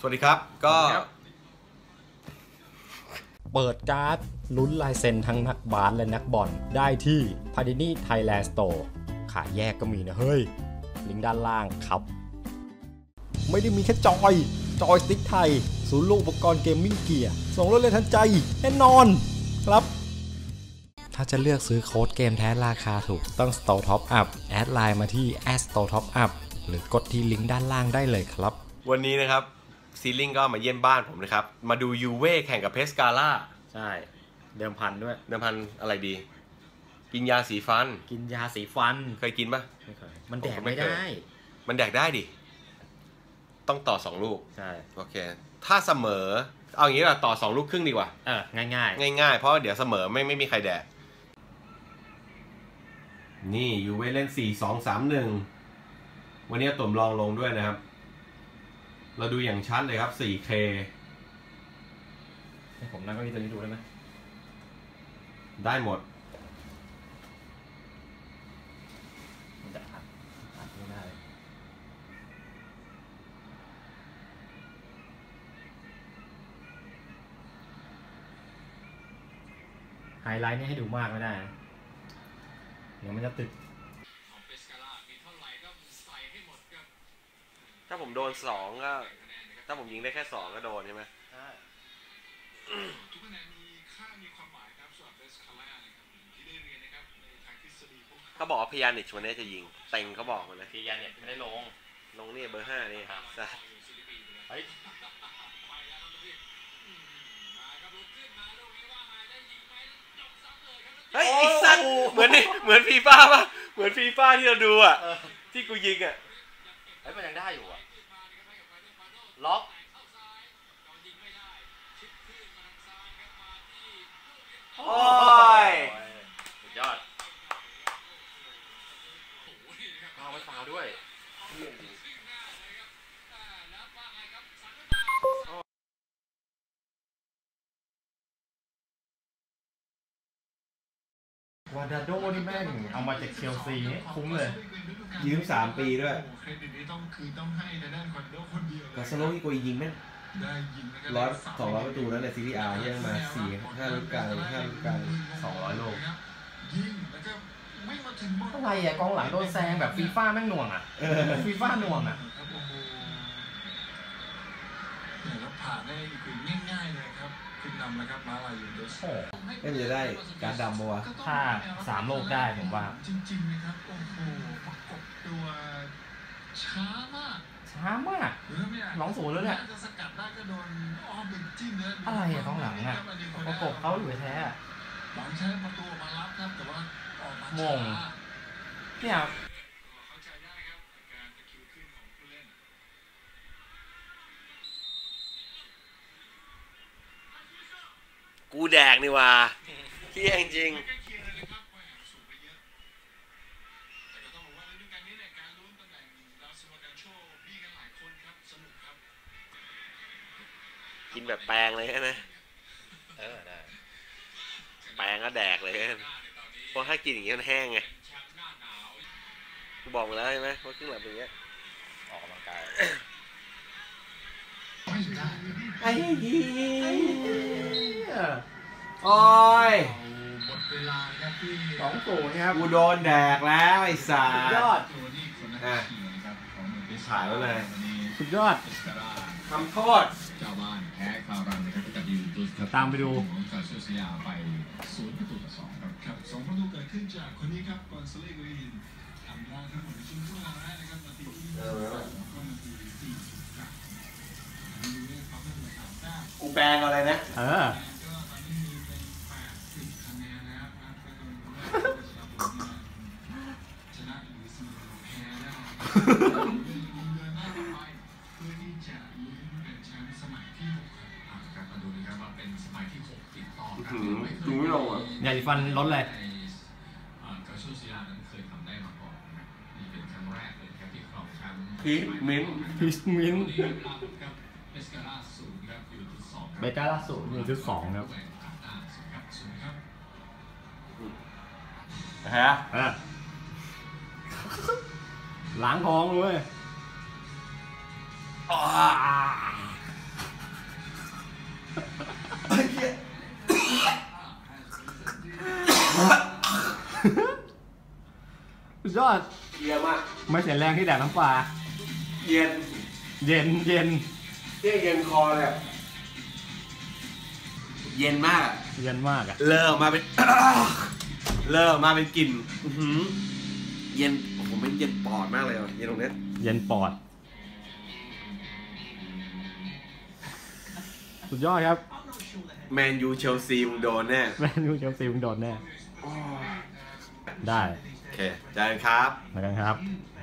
สวัสดีครับ ก็เปิดการ์ดลุ้นลายเซ็นทั้งนักบาสและนักบอลได้ที่ p a d i n i Thailand Store ขายแยกก็มีนะเฮ้ย ลิงก์ด้านล่างครับ ไม่ได้มีแค่จอย จอยสติ๊กไทย ศูนย์รวมอุปกรณ์เกมมิ่งเกียร์ส่งรถเลยทันใจแน่นอนครับ ถ้าจะเลือกซื้อโค้ดเกมแท้ราคาถูกต้อง Store Top Up แอดไลน์มาที่ @store top up หรือกดที่ลิงก์ด้านล่างได้เลยครับ วันนี้นะครับ ซีลิงก็มาเยี่ยมบ้านผมนะครับ มาดูยูเว่แข่งกับเพสกาล่าใช่ เดิมพันด้วย เดิมพันอะไรดี กินยาสีฟัน กินยาสีฟันเคยกินปะไม่เคยมันแดกผมไม่ไม่เคยได้ มันแดกได้ดิ ต้องต่อสองลูก ใช่ โอเค ถ้าเสมอ เอาอย่างนี้ละต่อสองลูกครึ่งดีกว่า เออ ง่ายง่ายๆเพราะเดี๋ยวเสมอไม่ไม่มีใครแดก นี่ยูเว่เล่นสี่สองสามหนึ่งวันนี้ตุ่มลองลงด้วยนะครับ เราดูอย่างชัดเลยครับ 4K ๆให้ผมนั่งเก็มีตัวนี้ดูได้ไหม ได้หมดมันจะอัดอัดไม่ได้ไฮไลท์นี่ให้ดูมากไม่ได้นะเดี๋ยวมันจะติด ของเปสกาล่ามีเท่าไหร่ก็ใส่ให้หมดครับ ถ้าผมโดนสองก็ ถ้าผมยิงได้แค่สองก็โดนใช่ไหมทุกคะแนนมีค่ามีความหมายครับสำหรับเปสกาล่านะครับที่ได้เรียนนะครับในทางทฤษฎีพวกเขาบอกว่าพยานิชวันนี้จะยิงเต็งเขาบอกมาเลยพียาเนี่ยไม่ได้ลง ลงนี่เบอร์ห้านี่ซะเฮ้ยไปแล้วครับพี่อืมมาครับลุกขึ้นมาลูกนี้ว่าไงได้ยิงไหมจบซ้ำเลยครับเฮ้ยไอ้สัตว์เหมือนเหมือนฟีฟ่าป่ะเหมือนฟีฟ่าที่เราดูอะ ที่กูยิงอะเฮ้ยมันยังได้อยู่อะ ล็อก โอ้ยสุดยอดเอาไม่ฟาวด้วย วาดาโดนี่แม่งเอามาจากเชลซีนี่คุ้มเลยยืมสามปีด้วยโอ้เครดิตนี้ต้องคือต้องให้ในด้านคอนโดคนเดียวเลยกาสโลที่กูยิงแม่งได้ยิงนะครับร้อยสองร้อยประตูแล้วในซีรีส์อาร์ยังมาสี่ห้าลูกไกลห้าลูกไกลสองร้อยโลยิงแล้วก็ไม่มาถึงบอลอะไรอะกองหลังโดนแซงแบบฟีฟ่าแม่งหน่วงอะเออฟีฟ่าหน่วงอะครับโอ้โหเนี่ยแล้วผ่านได้คือง่ายๆเลยครับ ขึ้นนำแล้วครับมาลายูเดสโอ้เอ้ยมันจะได้การดำปะวะถ้าสามโลกได้ผมว่า จริงๆนะครับโอ้โหประกบตัวช้ามากช้ามากหรือไม่น้องศูนย์แล้วเนี่ยจะสกัดได้ก็โดนอ้อมเป็นจิ้มเนื้ออะอะไรอะกองหลังอะประกบเขาอยู่แท้อะหลังใช้ประตูมารับครับแต่ว่าออกมางงเนี่ย เข้าใจได้ครับการตะคริวขึ้นของผู้เล่น กูแดกนี่ว่าเที่ยงจริงกินแบบแปลงเลยใช่ไหมเออได้แปลงก็แดกเลยเพราะถ้ากินอย่างเงี้ยมันแห้งไงกูบอกมาแล้วใช่ไหมว่าครึ่งหลังเป็นอย่างเงี้ยออกกำลังกายไอ้ โอ้ยหมดเวลาครับที่สองศูนย์ครับกูโดนแดกแล้วไอ้สาสุดยอดตัวนี้คนนั้นอะขี่นะครับของเมืองเบสถ่ายไว้เลยวันนี้สุดยอดเอสการาทำโทษเจ้าบ้านแพ้คารันนะครับกับยูเวนตุสครับตามไปดูของกาเซสยาไปศูนย์ประตูต่อสองครับครับสองประตูเกิดขึ้นจากคนนี้ครับกอนซาเลกรีนทำได้ทั้งหมดในช่วงเวลาแรกนะครับนาทีที่เออ22ก็นาทีที่49ดูเนี่ยเขาเป็นสามแต้มกูแปลงอะไรนะเออ ก็ตอนนี้มีเป็น80คะแนนนะครับนะก็โดนผู้เล่นชนะบุรีชนะหรือเสมอแพ้ได้เดินหน้าต่อไปเพื่อที่จะลุ้นเป็นแชมป์สมัยที่หกครับอ่าครับมาดูนะครับว่าเป็นสมัยที่หกติดต่อกันอื้อหือไม่เคยดูไม่ลงอะใหญ่ฟันลดเลยในอ่ากาโชซิยานั้นเคยทำได้มาก่อนนะครับนี่เป็นครั้งแรกเลยครับที่ครองแชมป์พีทมิ้นท์พิสมินวันนี้รับครับเอสการาศูนย์ครับอยู่ที่สองครับเบก้าล่าสุดอยู่ที่สองครับอ่าศูนย์ครับศูนย์ครับนะฮะเออ ล้างท้องเลยยอด เยี่ยมมากไม่เสียแรงที่แดดน้ำปลา เย็นเย็นเย็นเที่ยเย็นคอเลยเย็นมากเย็นมากอะ เลอะอมาเป็น เลอะอมาเป็นกลิ่นเย็น โอ้โหมันเย็นปอดมากเลยว่ะเย็นตรงเนี้ยเย็นปอด สุดยอดครับ แมนยูเชลซีมึงโดนแน่แมนยูเชลซีมึงโดนแน่ ได้ โอเคเจอกันครับมากันครับเ